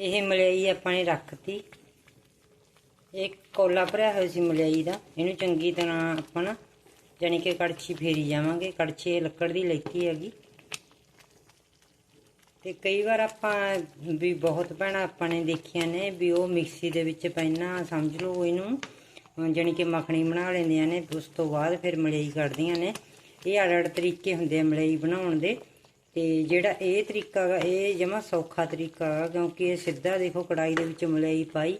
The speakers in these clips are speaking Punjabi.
ਇਹ ਮਲਾਈ ਆਪਾਂ ਨੇ ਰੱਖਤੀ। ਇਹ ਕੋਲਾ ਭਰਿਆ ਹੋਇਆ ਸੀ ਮਲਾਈ ਦਾ। ਇਹਨੂੰ ਚੰਗੀ ਤਰ੍ਹਾਂ ਆਪਾਂ ਨਾ ਜਾਣੀ ਕਿ ਕੜਛੀ ਫੇਰੀ ਜਾਵਾਂਗੇ। ਕੜਛੀ ਲੱਕੜ ਦੀ ਲੈਤੀ ਹੈਗੀ। ਤੇ ਕਈ ਵਾਰ ਆਪਾਂ ਵੀ ਬਹੁਤ ਭੈਣਾਂ ਆਪਾਂ ਨੇ ਦੇਖੀਆਂ ਨੇ ਵੀ ਉਹ ਮਿਕਸੀ ਦੇ ਵਿੱਚ ਪਹਿਲਾਂ ਸਮਝ ਲਓ ਇਹਨੂੰ, ਅਹ ਜਾਣੀ ਕਿ ਮੱਖਣੀ ਬਣਾ ਲੈਂਦੀਆਂ ਨੇ, ਉਸ ਤੋਂ ਬਾਅਦ ਫਿਰ ਮਲਾਈ ਕੱਢਦੀਆਂ ਨੇ। ਇਹ ਅੱਡ ਅੱਡ ਤਰੀਕੇ ਹੁੰਦੇ ਆ ਮਲਾਈ ਬਣਾਉਣ ਦੇ। ਤੇ ਜਿਹੜਾ ਇਹ ਤਰੀਕਾ ਗਾ, ਇਹ ਜਮਾ ਸੌਖਾ ਤਰੀਕਾ ਗਾ, ਕਿਉਂਕਿ ਇਹ ਸਿੱਧਾ ਦੇਖੋ ਕੜਾਈ ਦੇ ਵਿੱਚ ਮਲਾਈ ਪਾਈ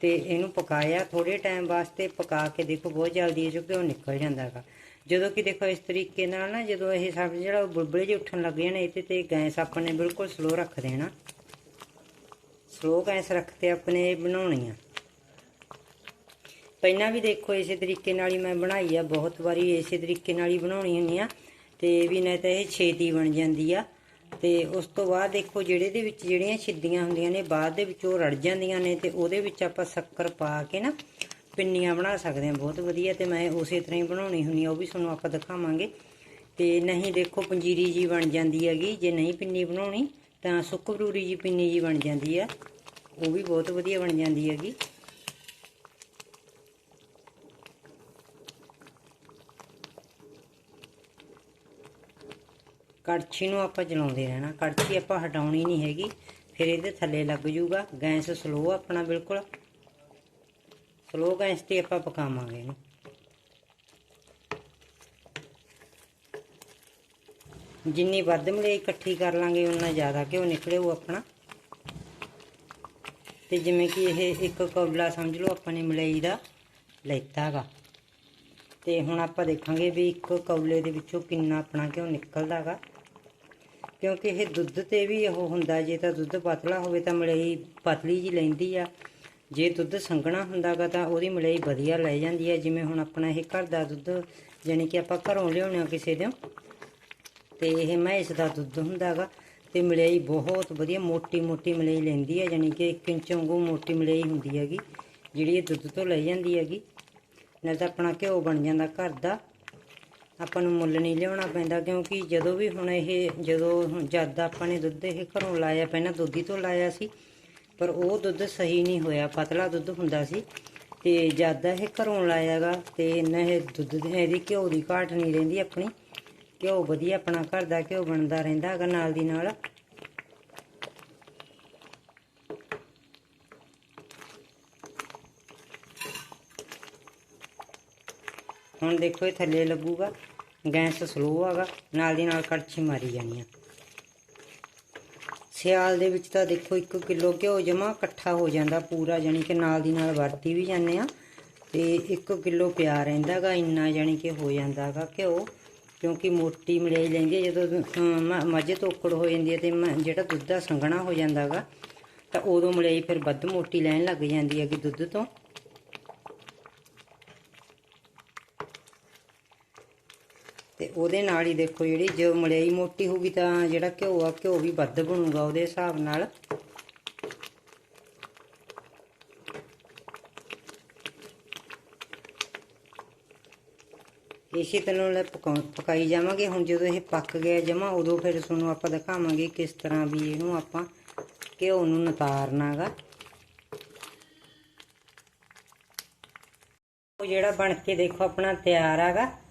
ਤੇ ਇਹਨੂੰ ਪਕਾਇਆ। ਥੋੜੇ ਟਾਈਮ ਵਾਸਤੇ ਪਕਾ ਕੇ ਦੇਖੋ ਬਹੁਤ ਜਲਦੀ ਇਹ ਚੋਂ ਘਿਓ ਨਿਕਲ ਜਾਂਦਾ ਹੈਗਾ ਜਦੋਂ ਕਿ ਦੇਖੋ ਇਸ ਤਰੀਕੇ ਨਾਲ ਨਾ ਜਦੋਂ ਇਹ ਸਬਜ਼ੀ ਜਿਹੜਾ ਉਹ ਬੁਲਬੁਲੇ ਜਿਹੇ ਉੱਠਣ ਲੱਗ ਜਾਣ ਇਹਦੇ ਤੇ ਗੈਸ ਆਪਾਂ ਨੇ ਬਿਲਕੁਲ ਸਲੋ ਰੱਖ ਦੇਣਾ। ਸਲੋ ਗੈਸ ਰੱਖ ਤੇ ਆਪਣੇ ਬਣਾਉਣੀ ਆ। ਪਹਿਲਾਂ ਵੀ ਦੇਖੋ ਇਸੇ ਤਰੀਕੇ ਨਾਲ ਹੀ ਮੈਂ ਬਣਾਈ ਆ, ਬਹੁਤ ਵਾਰੀ ਇਸੇ ਤਰੀਕੇ ਨਾਲ ਹੀ ਬਣਾਉਣੀ ਹੁੰਦੀ ਆ। ਤੇ ਵੀ ਨਹੀਂ ਤਾਂ ਇਹ ਛੇਤੀ ਬਣ ਜਾਂਦੀ ਆ। ਤੇ ਉਸ ਤੋਂ ਬਾਅਦ ਦੇਖੋ ਜਿਹੜੇ ਦੇ ਵਿੱਚ ਜਿਹੜੀਆਂ ਛਿੱਦੀਆਂ ਹੁੰਦੀਆਂ ਨੇ, ਬਾਅਦ ਦੇ ਵਿੱਚ ਉਹ ਰੜ ਜਾਂਦੀਆਂ ਨੇ ਤੇ ਉਹਦੇ ਵਿੱਚ ਆਪਾਂ ਸ਼ੱਕਰ ਪਾ ਕੇ ਨਾ ਪਿੰਨੀਆਂ ਬਣਾ ਸਕਦੇ ਹਾਂ। ਬਹੁਤ ਵਧੀਆ ਤੇ ਮੈਂ ਉਸੇ ਤਰ੍ਹਾਂ ਹੀ ਬਣਾਉਣੀ ਹੁੰਦੀ ਆ, ਉਹ ਵੀ ਤੁਹਾਨੂੰ ਆਪਾਂ ਦਿਖਾਵਾਂਗੇ। ਤੇ ਨਹੀਂ ਦੇਖੋ ਪੰਜੀਰੀ ਜੀ ਬਣ ਜਾਂਦੀ ਹੈਗੀ, ਜੇ ਨਹੀਂ ਪਿੰਨੀ ਬਣਾਉਣੀ ਤਾਂ ਸੁੱਕ ਬਰੂਰੀ ਜੀ ਪਿੰਨੀ ਜੀ ਬਣ ਜਾਂਦੀ ਆ। ਉਹ ਵੀ ਬਹੁਤ ਵਧੀਆ ਬਣ ਜਾਂਦੀ ਹੈਗੀ। ਕੜਛੀ ਨੂੰ ਆਪਾਂ ਚਲਾਉਂਦੇ ਰਹਿਣਾ। ਕੜਛੀ ਆਪਾਂ ਹਟਾਉਣੀ ਨਹੀਂ ਹੈਗੀ, ਫਿਰ ਇਹਦੇ ਥੱਲੇ ਲੱਗ ਜੂਗਾ। ਗੈਸ ਸਲੋ ਆਪਣਾ ਬਿਲਕੁਲ। ਸਲੋ ਗੈਸ ਤੇ ਆਪਾਂ ਪਕਾਵਾਂਗੇ ਇਹਨੂੰ। ਜਿੰਨੀ ਵੱਧ ਮਲਾਈ ਇਕੱਠੀ ਕਰ ਲਾਂਗੇ ਉਨਾ ਜ਼ਿਆਦਾ ਘਿਓ ਨਿਕਲੇਗਾ ਆਪਣਾ। ਤੇ ਜਿਵੇਂ ਕਿ ਇਹ ਇੱਕ ਕੌਲਾ ਸਮਝ ਲਓ, ਆਪਾਂ ਨੇ ਮਲਾਈ ਦਾ ਲੈਤਾ ਹੈਗਾ। ਤੇ ਹੁਣ ਆਪਾਂ ਦੇਖਾਂਗੇ ਵੀ ਇੱਕ ਕੌਲੇ ਦੇ ਵਿੱਚੋਂ ਕਿੰਨਾ ਆਪਣਾ ਘਿਓ ਨਿਕਲਦਾ ਹੈਗਾ। ਕਿਉਂਕਿ ਇਹ ਦੁੱਧ ਤੇ ਵੀ ਉਹ ਹੁੰਦਾ, ਜੇ ਤਾਂ ਦੁੱਧ ਪਤਲਾ ਹੋਵੇ ਤਾਂ ਮਲਾਈ ਪਤਲੀ ਜੀ ਲੈਂਦੀ ਆ। ਜੇ ਦੁੱਧ ਸੰਘਣਾ ਹੁੰਦਾਗਾ ਤਾਂ ਉਹਦੀ ਮਲਾਈ ਵਧੀਆ ਲੈ ਜਾਂਦੀ ਆ। ਜਿਵੇਂ ਹੁਣ ਆਪਣਾ ਇਹ ਘਰ ਦਾ ਦੁੱਧ ਯਾਨੀ ਕਿ ਆਪਾਂ ਘਰੋਂ ਲਿਆਉਣੇ ਆ ਕਿਸੇ ਦੇ ਤੇ ਇਹ ਮੈਂਸ ਦਾ ਦੁੱਧ ਹੁੰਦਾਗਾ, ਤੇ ਮਲਾਈ ਬਹੁਤ ਵਧੀਆ ਮੋਟੀ ਮੋਟੀ ਮਲਾਈ ਲੈਂਦੀ ਆ। ਯਾਨੀ ਕਿ 1 ਇੰਚ ਵਾਂਗੂ ਮੋਟੀ ਮਲਾਈ ਹੁੰਦੀ ਹੈਗੀ, ਜਿਹੜੀ ਇਹ ਦੁੱਧ ਤੋਂ ਲੈ ਜਾਂਦੀ ਹੈਗੀ। ਨਾਲ ਤਾਂ ਆਪਣਾ ਘਿਓ ਬਣ ਜਾਂਦਾ ਘਰ ਦਾ। ਆਪਾਂ ਨੂੰ ਮੁੱਲ ਨਹੀਂ ਲਿਆਉਣਾ ਪੈਂਦਾ ਕਿਉਂਕਿ ਜਦੋਂ ਵੀ ਹੁਣ ਇਹ ਜਦੋਂ ਜਦ ਆਪਾਂ ਨੇ ਦੁੱਧ ਇਹ ਘਰੋਂ ਲਾਇਆ, ਪਹਿਲਾਂ ਦੁੱਧੀ ਤੋਂ ਲਾਇਆ ਸੀ, ਪਰ ਉਹ ਦੁੱਧ ਸਹੀ ਨਹੀਂ ਹੋਇਆ, ਪਤਲਾ ਦੁੱਧ ਹੁੰਦਾ ਸੀ ਤੇ ਜਦ ਇਹ ਘਰੋਂ ਲਾਇਆਗਾ ਤੇ ਨਾ ਇਹ ਦੁੱਧ ਇਹਦੀ ਘਿਓ ਦੀ ਘਾਟ ਨਹੀਂ ਰਹਿੰਦੀ ਆਪਣੀ, ਘਿਓ ਵਧੀਆ ਆਪਣਾ ਘਰ ਦਾ ਘਿਓ ਬਣਦਾ ਰਹਿੰਦਾ ਹੈਗਾ ਨਾਲ ਦੀ ਨਾਲ। ਹੁਣ ਦੇਖੋ ਇਹ ਥੱਲੇ ਲੱਗੂਗਾ ਗੈਸ ਸਲੋ ਹੈਗਾ ਨਾਲ ਦੀ ਨਾਲ ਕੜਛੀ ਮਾਰੀ ਜਾਣੀ ਆ। ਸਿਆਲ ਦੇ ਵਿੱਚ ਤਾਂ ਦੇਖੋ 1 ਕਿਲੋ ਘਿਓ ਜਮਾ ਇਕੱਠਾ ਹੋ ਜਾਂਦਾ ਪੂਰਾ ਜਾਨੀ ਕਿ ਨਾਲ ਦੀ ਨਾਲ ਵਰਤੀ ਵੀ ਜਾਂਦੇ ਆ ਤੇ 1 ਕਿਲੋ ਪਿਆ ਰਹਿੰਦਾਗਾ ਇੰਨਾ ਜਾਨੀ ਕਿ ਹੋ ਜਾਂਦਾਗਾ ਘਿਓ ਕਿਉਂਕਿ ਮੋਟੀ ਮਲਾਈ ਲੈਂਦੀ ਜਦੋਂ ਅਮ, ਮੱਝ ਤੋਕੜ ਹੋ ਜਾਂਦੀ ਹੈ ਤੇ ਮ- ਜਿਹੜਾ ਦੁੱਧ ਦਾ ਸੰਘਣਾ ਹੋ ਜਾਂਦਾਗਾ ਤਾਂ ਉਦੋਂ ਮਲਾਈ ਫਿਰ ਵੱਧ ਮੋਟੀ ਲੈਣ ਲੱਗ ਜਾਂਦੀ ਹੈ ਕਿ ਦੁੱਧ ਤੋਂ। ਉਹਦੇ ਨਾਲ ਹੀ ਦੇਖੋ ਜਿਹੜੀ ਜੋ ਮਲਾਈ ਮੋਟੀ ਹੋਊਗੀ ਤਾਂ ਜਿਹੜਾ ਘਿਓ ਆ, ਘਿਓ ਵੀ ਵੱਧ ਬਣੂਗਾ ਉਹਦੇ ਹਿਸਾਬ ਨਾਲ। ਇਸੇ ਤਰ੍ਹਾਂ ਨਾਲ ਪਕਾ- ਪਕਾਈ ਜਾਵਾਂਗੇ। ਹੁਣ ਜਦੋਂ ਇਹ ਪੱਕ ਗਿਆ ਜਮਾ, ਉਦੋਂ ਫਿਰ ਤੁਹਾਨੂੰ ਆਪਾਂ ਦਿਖਾਵਾਂਗੇ ਕਿਸ ਤਰ੍ਹਾਂ ਵੀ ਇਹਨੂੰ ਆਪਾਂ ਘਿਓ ਨੂੰ ਨਤਾਰਨਾਗਾ। ਉਹ ਜਿਹੜਾ ਬਣ ਕੇ ਦੇਖੋ ਆਪਣਾ ਤਿਆਰ ਹੈਗਾ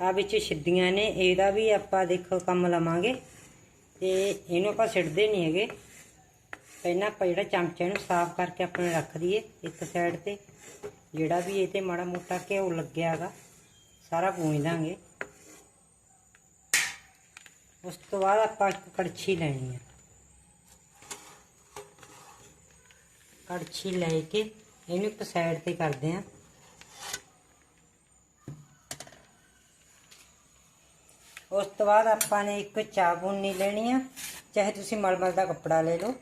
ਆ ਵਿੱਚ ਛਿੱਦੀਆਂ ਨੇ, ਇਹਦਾ ਵੀ ਆਪਾਂ ਦੇਖੋ ਕੰਮ ਲਵਾਂਗੇ। ਤੇ ਇਹਨੂੰ ਆਪਾਂ ਸਿੱਟਦੇ ਨਹੀਂ ਹੈਗੇ। ਪਹਿਲਾਂ ਆਪਾਂ ਜਿਹੜਾ ਚਮਚਾ ਨੂੰ ਸਾਫ਼ ਕਰਕੇ ਆਪਣੇ ਰੱਖ ਦਈਏ ਇੱਕ ਸਾਈਡ ਤੇ। ਜਿਹੜਾ ਵੀ ਇਹ ਤੇ ਮਾੜਾ ਮੋਟਾ ਘਿਓ ਲੱਗਿਆ ਹੈਗਾ, ਸਾਰਾ ਪੂੰਝ ਦਾਂਗੇ। ਉਸ ਤੋਂ ਬਾਅਦ ਆਪਾਂ ਇੱਕ ਕੜਛੀ ਲੈਣੀ ਆ। ਕੜਛੀ ਲੈ ਕੇ ਇਹਨੂੰ ਇੱਕ ਸਾਈਡ ਤੇ ਕਰਦੇ ਆਂ। ਉਸ ਤੋਂ ਬਾਅਦ ਆਪਾਂ ਨੇ ਇੱਕ ਚਾਬੂਨੀ ਲੈਣੀ ਆ। ਚਾਹੇ ਤੁਸੀਂ ਮਲਮਲ ਦਾ ਕੱਪੜਾ ਲੈ ਲਓ,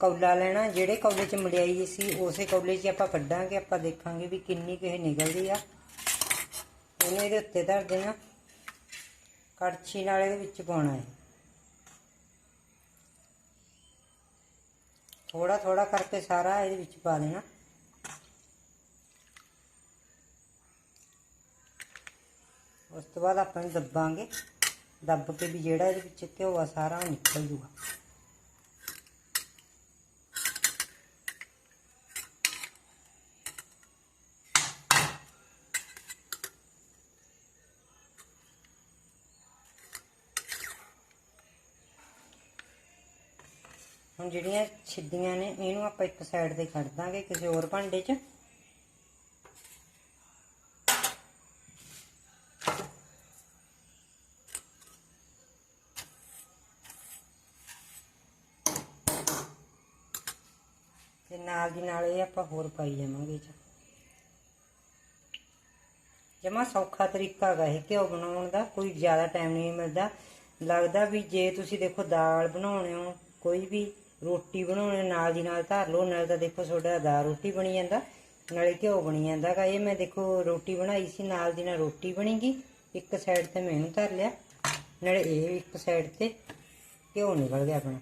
ਕੌਲਾ ਲੈਣਾ, ਜਿਹੜੇ ਕੌਲੇ 'ਚ ਮੜਿਆਈ ਸੀ, ਉਸੇ ਕੌਲੇ 'ਚ ਆਪਾਂ ਕੱਢਾਂਗੇ, ਆਪਾਂ ਦੇਖਾਂਗੇ ਵੀ ਕਿੰਨੀ ਕੁ ਨਿਕਲਦੀ ਆ। ਉਹਨੇ ਇਹਦੇ ਉੱਤੇ ਧਰ ਦੇਣਾ। ਕੜਛੀ ਨਾਲ ਇਹਦੇ ਵਿੱਚ ਪਾਉਣਾ ਹੈ। ਥੋੜਾ ਥੋੜਾ ਕਰਕੇ ਸਾਰਾ ਇਹਦੇ ਵਿੱਚ ਪਾ ਦੇਣਾ। ਉਸ ਤੋਂ ਬਾਅਦ ਆਪਾਂ ਨੂੰ ਦੱਬਾਂਗੇ। ਦੱਬ ਕੇ ਵੀ ਜਿਹੜਾ ਇਹਦੇ ਵਿੱਚ ਘਿਓ ਆ, ਸਾਰਾ ਨਿਕਲ ਜੂਗਾ। ਹੁਣ ਜਿਹੜੀਆਂ ਛਿੱਦੀਆਂ ਨੇ, ਇਹਨੂੰ ਆਪਾਂ ਇੱਕ ਸਾਈਡ ਤੇ ਕੱਢ ਦਾਂਗੇ, ਕਿਸੇ ਹੋਰ ਭਾਂਡੇ 'ਚ। ਨਾਲ ਦੀ ਨਾਲ ਇਹ ਆਪਾਂ ਹੋਰ ਪਾਈ ਜਾਵਾਂਗੇ ਇਹ ਜਮਾ ਸੌਖਾ ਤਰੀਕਾ ਹੈਗਾ ਇਹ ਘਿਓ ਬਣਾਉਣ ਦਾ, ਕੋਈ ਜ਼ਿਆਦਾ ਟਾਈਮ ਨਹੀਂ ਮਿਲਦਾ। ਲੱਗਦਾ ਵੀ ਜੇ ਤੁਸੀਂ ਦੇਖੋ ਦਾਲ ਬਣਾਉਣੇ ਹੋ, ਕੋਈ ਵੀ ਰੋਟੀ ਬਣਾਉਣੇ ਨਾਲ ਦੀ ਨਾਲ ਧਰ ਲਓ, ਨਾਲ ਤਾਂ ਦੇਖੋ ਤੁਹਾਡਾ ਦਾਲ ਰੋਟੀ ਬਣੀ ਜਾਂਦਾ, ਨਾਲੇ ਘਿਓ ਬਣੀ ਜਾਂਦਾ ਗਾ ਇਹ ਮੈਂ ਦੇਖੋ ਰੋਟੀ ਬਣਾਈ ਸੀ, ਨਾਲ ਦੀ ਨਾਲ ਰੋਟੀ ਬਣੇਗੀ ਇੱਕ ਸਾਈਡ ਤੇ ਮੈਂ ਇਹਨੂੰ ਧਰ ਲਿਆ, ਨਾਲੇ ਇਹ ਇੱਕ ਸਾਈਡ ਤੇ ਘਿਓ ਨਿਕਲ ਗਿਆ ਆਪਣਾ।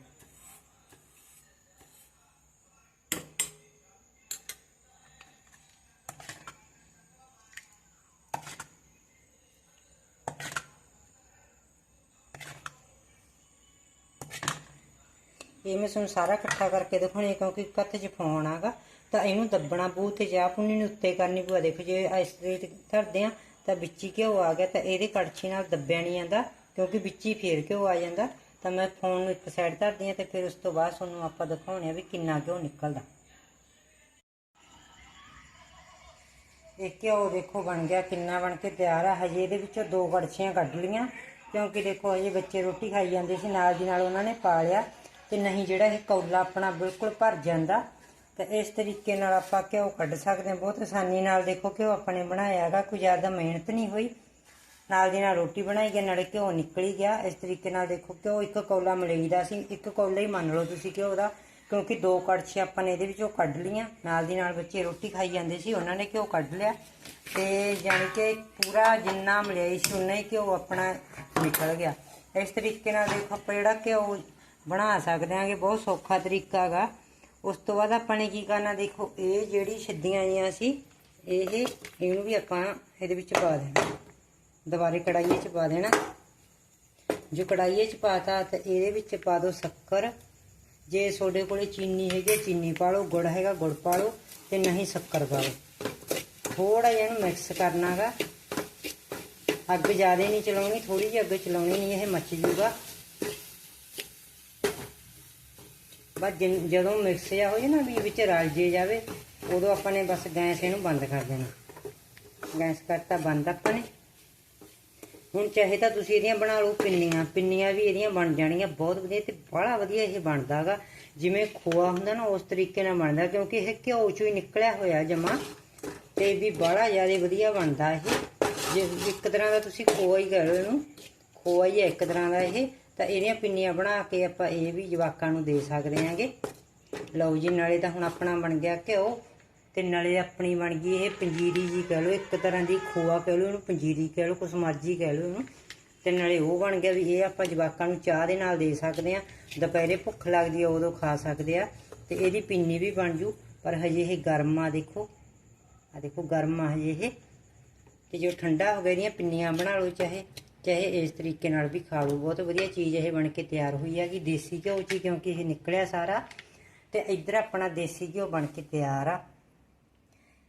ਇਹ ਮੈਂ ਤੁਹਾਨੂੰ ਸਾਰਾ ਇਕੱਠਾ ਕਰਕੇ ਦਿਖਾਉਣੀ ਕਿਉਂਕਿ ਕੱਤ 'ਚ ਫੋਨ ਆਗਾ, ਤਾਂ ਇਹਨੂੰ ਦੱਬਣਾ ਪਊ ਤੇ ਚਾਹ ਪੁੰਨੀ ਨੂੰ ਉੱਤੇ ਕਰਨੀ ਪਊ। ਦੇਖੋ, ਜੇ ਇਸ ਤੇ ਧਰਦੇ ਆ, ਤਾਂ ਵਿੱਚ ਹੀ ਘਿਓ ਆ ਗਿਆ, ਤਾਂ ਇਹਦੇ ਕੜਛੀ ਨਾਲ ਦੱਬਿਆ ਨਹੀਂ ਜਾਂਦਾ, ਕਿਉਂਕਿ ਵਿੱਚ ਹੀ ਫੇਰ ਘਿਓ ਆ ਜਾਂਦਾ। ਤਾਂ ਮੈਂ ਫੋਨ ਨੂੰ ਇੱਕ ਸਾਈਡ ਧਰਦੀ ਆ ਤੇ ਫਿਰ ਉਸ ਤੋਂ ਬਾਅਦ ਤੁਹਾਨੂੰ ਆਪਾਂ ਦਿਖਾਉਣੇ ਆ ਵੀ ਕਿੰਨਾ ਘਿਓ ਨਿਕਲਦਾ। ਇਹ ਘਿਓ ਦੇਖੋ ਬਣ ਗਿਆ, ਕਿੰਨਾ ਬਣ ਕੇ ਤਿਆਰ ਆ। ਹਜੇ ਇਹਦੇ ਵਿੱਚੋਂ ਦੋ ਕੜਛੀਆਂ ਕੱਢ ਲੀਆਂ ਕਿਉਂਕਿ ਦੇਖੋ ਹਜੇ ਬੱਚੇ ਰੋਟੀ ਖਾਈ ਜਾਂਦੇ ਸੀ, ਨਾਲ ਦੀ ਨਾਲ ਉਹਨਾਂ ਨੇ ਪਾ ਲਿਆ। ਤੇ ਨਹੀਂ ਜਿਹੜਾ ਇਹ ਕੌਲਾ ਆਪਣਾ ਬਿਲਕੁਲ ਭਰ ਜਾਂਦਾ, ਤੇ ਇਸ ਤਰੀਕੇ ਨਾਲ ਆਪਾਂ ਘਿਓ ਕੱਢ ਸਕਦੇ ਹਾਂ। ਬਹੁਤ ਆਸਾਨੀ ਨਾਲ ਦੇਖੋ ਘਿਓ ਆਪਣੇ ਬਣਾਇਆ ਹੈਗਾ, ਕੋਈ ਜ਼ਿਆਦਾ ਮਿਹਨਤ ਨਹੀਂ ਹੋਈ। ਨਾਲ ਦੀ ਨਾਲ ਰੋਟੀ ਬਣਾਈ ਗਈ, ਨਾਲੇ ਘਿਓ ਨਿਕਲੀ ਗਿਆ। ਇਸ ਤਰੀਕੇ ਨਾਲ ਦੇਖੋ ਘਿਓ ਇੱਕ ਕੌਲਾ ਮਲਈ ਦਾ ਸੀ, ਇੱਕ ਕੌਲਾ ਹੀ ਮੰਨ ਲਓ ਤੁਸੀਂ ਘਿਓ ਦਾ, ਕਿਉਂਕਿ ਦੋ ਕੜਛੀ ਆਪਾਂ ਨੇ ਇਹਦੇ ਵਿੱਚੋਂ ਕੱਢ ਲਈਆਂ। ਨਾਲ ਦੀ ਨਾਲ ਬੱਚੇ ਰੋਟੀ ਖਾਈ ਜਾਂਦੇ ਸੀ, ਉਹਨਾਂ ਨੇ ਘਿਓ ਕੱਢ ਲਿਆ। ਤੇ ਜਾਣੀ ਕਿ ਪੂਰਾ ਜਿੰਨਾ ਮਲਿਆਈ ਸੀ, ਉਨਾ ਹੀ ਘਿਓ ਆਪਣਾ ਨਿਕਲ ਗਿਆ। ਇਸ ਤਰੀਕੇ ਨਾਲ ਦੇਖੋ ਆਪਾਂ ਜਿਹੜਾ ਘਿਓ ਬਣਾ ਸਕਦੇ ਆਂਗੇ, ਬਹੁਤ ਸੌਖਾ ਤਰੀਕਾ ਹੈਗਾ ਉਸ ਤੋਂ ਬਾਅਦ ਆਪਾਂ ਨੇ ਕੀ ਕਰਨਾ, ਦੇਖੋ, ਇਹ ਜਿਹੜੀ ਛਿੱਦੀਆਂ ਆਈਆਂ ਸੀ, ਇਹ, ਇਹਨੂੰ ਵੀ ਆਪਾਂ ਇਹਦੇ ਵਿੱਚ ਪਾ ਦੇਣਾ। ਦੁਬਾਰੇ ਕੜਾਈਏ 'ਚ ਪਾ ਦੇਣਾ। ਜੋ ਕੜਾਈਏ 'ਚ ਪਾਤਾ, ਤਾਂ ਇਹਦੇ ਵਿੱਚ ਪਾ ਦਿਓ ਸ਼ੱਕਰ। ਜੇ ਤੁਹਾਡੇ ਕੋਲੇ ਚੀਨੀ ਹੈਗੀ, ਚੀਨੀ ਪਾ ਲਓ, ਗੁੜ ਹੈਗਾ, ਗੁੜ ਪਾ ਲਓ, ਤੇ ਨਹੀਂ ਸ਼ੱਕਰ ਪਾ ਲਓ। ਥੋੜਾ ਜਿਹਾ ਇਹਨੂੰ ਮਿਕਸ ਕਰਨਾਗਾ ਅੱਗ ਜ਼ਿਆਦਾ ਨਹੀਂ ਚਲਾਉਣੀ ਥੋੜੀ ਜਿਹੀ ਅੱਗ ਚਲਾਉਣੀ ਨਹੀਂ ਇਹ ਮੱਚ ਜੂਗਾ। ਬਸ ਜਿਨ- ਜਦੋਂ ਮਿਕਸ ਜਾ ਹੋ ਜੇ ਨਾ ਵੀ ਵਿੱਚ ਰਲ ਜੇ ਜਾਵੇ, ਉਦੋਂ ਆਪਾਂ ਨੇ ਬਸ ਗੈਸ ਇਹਨੂੰ ਬੰਦ ਕਰ ਦੇਣਾ। ਗੈਸ ਕਰਤਾ ਬੰਦ ਆਪਾਂ ਨੇ। ਹੁਣ ਚਾਹੇ ਤਾਂ ਤੁਸੀਂ ਇਹਦੀਆਂ ਬਣਾ ਲਓ ਪਿੰਨੀਆਂ। ਪਿੰਨੀਆਂ ਵੀ ਇਹਦੀਆਂ ਬਣ ਜਾਣੀਆਂ, ਬਹੁਤ ਵਧੀਆ ਤੇ ਬੜਾ ਵਧੀਆ ਇਹ ਬਣਦਾਗਾ ਜਿਵੇਂ ਖੋਆ ਹੁੰਦਾ ਨਾ, ਉਸ ਤਰੀਕੇ ਨਾਲ ਬਣਦਾ, ਕਿਉਂਕਿ ਇਹ ਘਿਓ ਚੋਂ ਹੀ ਨਿਕਲਿਆ ਹੋਇਆ ਜਮਾ। ਤੇ ਵੀ ਬੜਾ ਜ਼ਿਆਦਾ ਵਧੀਆ ਬਣਦਾ ਇਹ। ਜੇ ਇੱਕ ਤਰ੍ਹਾਂ ਦਾ ਤੁਸੀਂ ਖੋਆ ਹੀ ਕਰੋ ਇਹਨੂੰ। ਖੋਆ ਹੀ ਹੈ ਇੱਕ ਤਰ੍ਹਾਂ ਦਾ ਇਹ। ਤਾਂ ਇਹਦੀਆਂ ਪਿੰਨੀਆਂ ਬਣਾ ਕੇ ਆਪਾਂ ਇਹ ਵੀ ਜਵਾਕਾਂ ਨੂੰ ਦੇ ਸਕਦੇ ਆਂਗੇ ਲਓ ਜੀ, ਨਾਲੇ ਤਾਂ ਹੁਣ ਆਪਣਾ ਬਣ ਗਿਆ ਘਿਓ, ਤੇ ਨਾਲੇ ਆਪਣੀ ਬਣ ਗਈ ਇਹ ਪੰਜੀਰੀ ਜੀ ਕਹਿ ਲਓ, ਇੱਕ ਤਰ੍ਹਾਂ ਦੀ ਖੋਆ ਕਹਿ ਲਓ ਇਹਨੂੰ, ਪੰਜੀਰੀ ਕਹਿ ਲਓ, ਕੁਛ ਮਰਜ਼ੀ ਕਹਿ ਲਓ ਇਹਨੂੰ। ਤੇ ਨਾਲੇ ਉਹ ਬਣ ਗਿਆ ਵੀ ਇਹ ਆਪਾਂ ਜਵਾਕਾਂ ਨੂੰ ਚਾਹ ਦੇ ਨਾਲ ਦੇ ਸਕਦੇ ਆ ਦੁਪਹਿਰੇ ਭੁੱਖ ਲੱਗਦੀ ਆ, ਉਦੋਂ ਖਾ ਸਕਦੇ ਆ। ਤੇ ਇਹਦੀ ਪਿੰਨੀ ਵੀ ਬਣ ਜੂ, ਪਰ ਹਜੇ ਇਹ ਗਰਮ ਆ ਦੇਖੋ। ਆ ਦੇਖੋ, ਗਰਮ ਆ ਹਜੇ ਇਹ। ਤੇ ਜੋ ਠੰਡਾ ਹੋ ਗਿਆ, ਇਹਦੀਆਂ ਪਿੰਨੀਆਂ ਬਣਾ ਲਓ ਚਾਹੇ। ਚਾਹੇ ਇਸ ਤਰੀਕੇ ਨਾਲ ਵੀ ਖਾ ਲਓ ਬਹੁਤ ਵਧੀਆ ਚੀਜ਼ ਇਹ ਬਣ ਕੇ ਤਿਆਰ ਹੋਈ ਹੈਗੀ ਦੇਸੀ ਘਿਓ ਚ ਹੀ ਕਿਉਂਕਿ ਇਹ ਨਿਕਲਿਆ ਸਾਰਾ ਤੇ ਇੱਧਰ ਆਪਣਾ ਦੇਸੀ ਘਿਓ ਬਣ ਕੇ ਤਿਆਰ ਆ।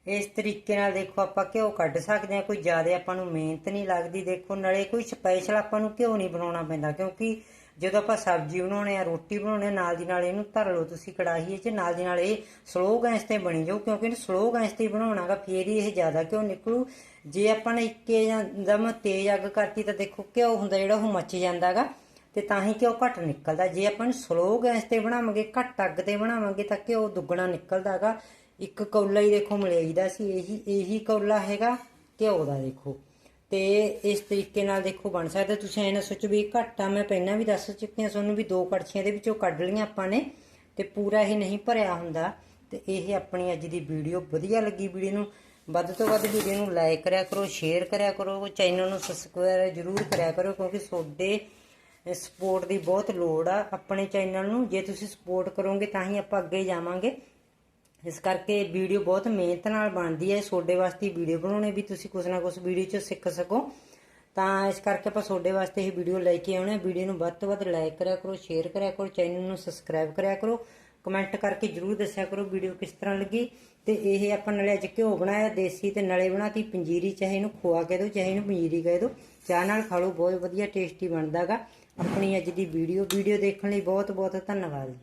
ਇਸ ਤਰੀਕੇ ਨਾਲ ਦੇਖੋ ਆਪਾਂ ਘਿਓ ਕੱਢ ਸਕਦੇ ਹਾਂ ਕੋਈ ਜ਼ਿਆਦਾ ਆਪਾਂ ਨੂੰ ਮਿਹਨਤ ਨਹੀਂ ਲੱਗਦੀ। ਦੇਖੋ, ਨਾਲੇ ਕੋਈ ਸਪੈਸ਼ਲ ਆਪਾਂ ਨੂੰ ਘਿਓ ਨਹੀਂ ਬਣਾਉਣਾ ਪੈਂਦਾ ਕਿਉਂਕਿ ਜਦੋਂ ਆਪਾਂ ਸਬਜ਼ੀ ਬਣਾਉਣੇ ਆ, ਰੋਟੀ ਬਣਾਉਣੇ ਆ, ਨਾਲ ਦੀ ਨਾਲ ਇਹਨੂੰ ਧਰ ਲਓ ਤੁਸੀਂ ਕੜਾਹੀ 'ਚ, ਨਾਲ ਦੀ ਨਾਲ ਇਹ ਸਲੋ ਗੈਸ ਤੇ ਬਣੀ ਜਾਊ ਕਿਉਂਕਿ ਇਹਨੂੰ ਸਲੋ ਗੈਸ ਤੇ ਬਣਾਉਣਾਗਾ ਫੇਰ ਹੀ ਇਹ ਜ਼ਿਆਦਾ ਘਿਓ ਨਿਕਲੂ? ਜੇ ਆਪਾਂ ਨੇ ਇੱਕੇ ਦਮ ਤੇਜ਼ ਅੱਗ ਕਰਤੀ ਤਾਂ ਦੇਖੋ ਘਿਓ ਹੁੰਦਾ ਜਿਹੜਾ ਉਹ ਮੱਚ ਜਾਂਦਾਗਾ ਤੇ ਤਾਂ ਹੀ ਘਿਓ ਘੱਟ ਨਿਕਲਦਾ। ਜੇ ਆਪਾਂ ਨੂੰ ਸਲੋ ਗੈਸ ਤੇ ਬਣਾਵਾਂਗੇ, ਘੱਟ ਅੱਗ ਤੇ ਬਣਾਵਾਂਗੇ ਤਾਂ ਘਿਓ ਦੁੱਗਣਾ ਨਿਕਲਦਾਗਾ ਇੱਕ ਕੌਲਾ ਹੀ ਦੇਖੋ ਮਲੇਈ ਦਾ ਸੀ, ਇਹੀ ਇਹੀ ਕੌਲਾ ਹੈਗਾ ਘਿਓ ਦਾ ਦੇਖੋ। ਤੇ ਇਸ ਤਰੀਕੇ ਨਾਲ ਦੇਖੋ ਬਣ ਸਕਦਾ। ਤੁਸੀਂ ਐ ਨਾ ਸੋਚੋ ਵੀ ਇਹ ਘੱਟ ਆ, ਮੈਂ ਪਹਿਲਾਂ ਵੀ ਦੱਸ ਚੁੱਕੀ ਹਾਂ ਤੁਹਾਨੂੰ ਵੀ ਦੋ ਕੜਛੀਆਂ ਦੇ ਵਿੱਚੋਂ ਕੱਢ ਲਈਆਂ ਆਪਾਂ ਨੇ ਤੇ ਪੂਰਾ ਇਹ ਨਹੀਂ ਭਰਿਆ ਹੁੰਦਾ। ਤੇ ਇਹ ਆਪਣੀ ਅੱਜ ਦੀ ਵੀਡੀਓ ਵਧੀਆ ਲੱਗੀ ਵੀਡੀਓ ਨੂੰ। ਵੱਧ ਤੋਂ ਵੱਧ ਵੀਡੀਓ ਨੂੰ ਲਾਈਕ ਕਰਿਆ ਕਰੋ ਸ਼ੇਅਰ ਕਰਿਆ ਕਰੋ ਚੈਨਲ ਨੂੰ ਸਬਸਕ੍ਰਾਈਬ ਜਰੂਰ ਕਰਿਆ ਕਰੋ ਕਿਉਂਕਿ ਤੁਹਾਡੇ ਸਪੋਰਟ ਦੀ ਬਹੁਤ ਲੋੜ ਆ ਆਪਣੇ ਚੈਨਲ ਨੂੰ। ਜੇ ਤੁਸੀਂ ਸਪੋਰਟ ਕਰੋਗੇ ਤਾਂ ਹੀ ਆਪਾਂ ਅੱਗੇ ਜਾਵਾਂਗੇ। ਇਸ ਕਰਕੇ ਵੀਡੀਓ ਬਹੁਤ ਮਿਹਨਤ ਨਾਲ ਬਣਦੀ ਹੈ। ਤੁਹਾਡੇ ਵਾਸਤੇ ਵੀਡੀਓ ਬਣਾਉਣੇ ਵੀ ਤੁਸੀਂ ਕੁਝ ਨਾ ਕੁਝ ਵੀਡੀਓ 'ਚ ਸਿੱਖ ਸਕੋ। ਤਾਂ ਇਸ ਕਰਕੇ ਆਪਾਂ ਤੁਹਾਡੇ ਵਾਸਤੇ ਇਹ ਵੀਡੀਓ ਲੈ ਕੇ ਆਉਣੇ ਵੀਡੀਓ ਨੂੰ ਵੱਧ ਤੋਂ ਵੱਧ ਲਾਈਕ ਕਰਿਆ ਕਰੋ ਸ਼ੇਅਰ ਕਰਿਆ ਕਰੋ ਚੈਨਲ ਨੂੰ ਸਬਸਕ੍ਰਾਈਬ ਕਰਿਆ ਕਰੋ। ਕਮੈਂਟ ਕਰਕੇ ਜਰੂਰ ਦੱਸਿਆ ਕਰੋ ਵੀਡੀਓ ਕਿਸ ਤਰ੍ਹਾਂ ਲੱਗੀ। ਤੇ ਇਹ ਆਪਾਂ ਨਾਲੇ ਅੱਜ ਘਿਓ ਬਣਾਇਆ, ਦੇਸੀ ਤੇ ਨਾਲੇ ਬਣਾਤੀ, ਪੰਜੀਰੀ ਚਾਹੇ ਇਹਨੂੰ ਖੋਆ ਕਹਿ ਦਿਓ, ਚਾਹੇ ਇਹਨੂੰ ਪੰਜੀਰੀ ਕਹਿ ਦਿਓ। ਚਾਹ ਨਾਲ ਖਾ ਲਓ, ਬਹੁਤ ਵਧੀਆ ਟੇਸਟੀ ਬਣਦਾਗਾ। ਆਪਣੀ ਅੱਜ ਦੀ ਵੀਡੀਓ ਵੀਡੀਓ ਦੇਖਣ ਲਈ ਬਹੁਤ ਬਹੁਤ ਧੰਨਵਾਦ ਜੀ।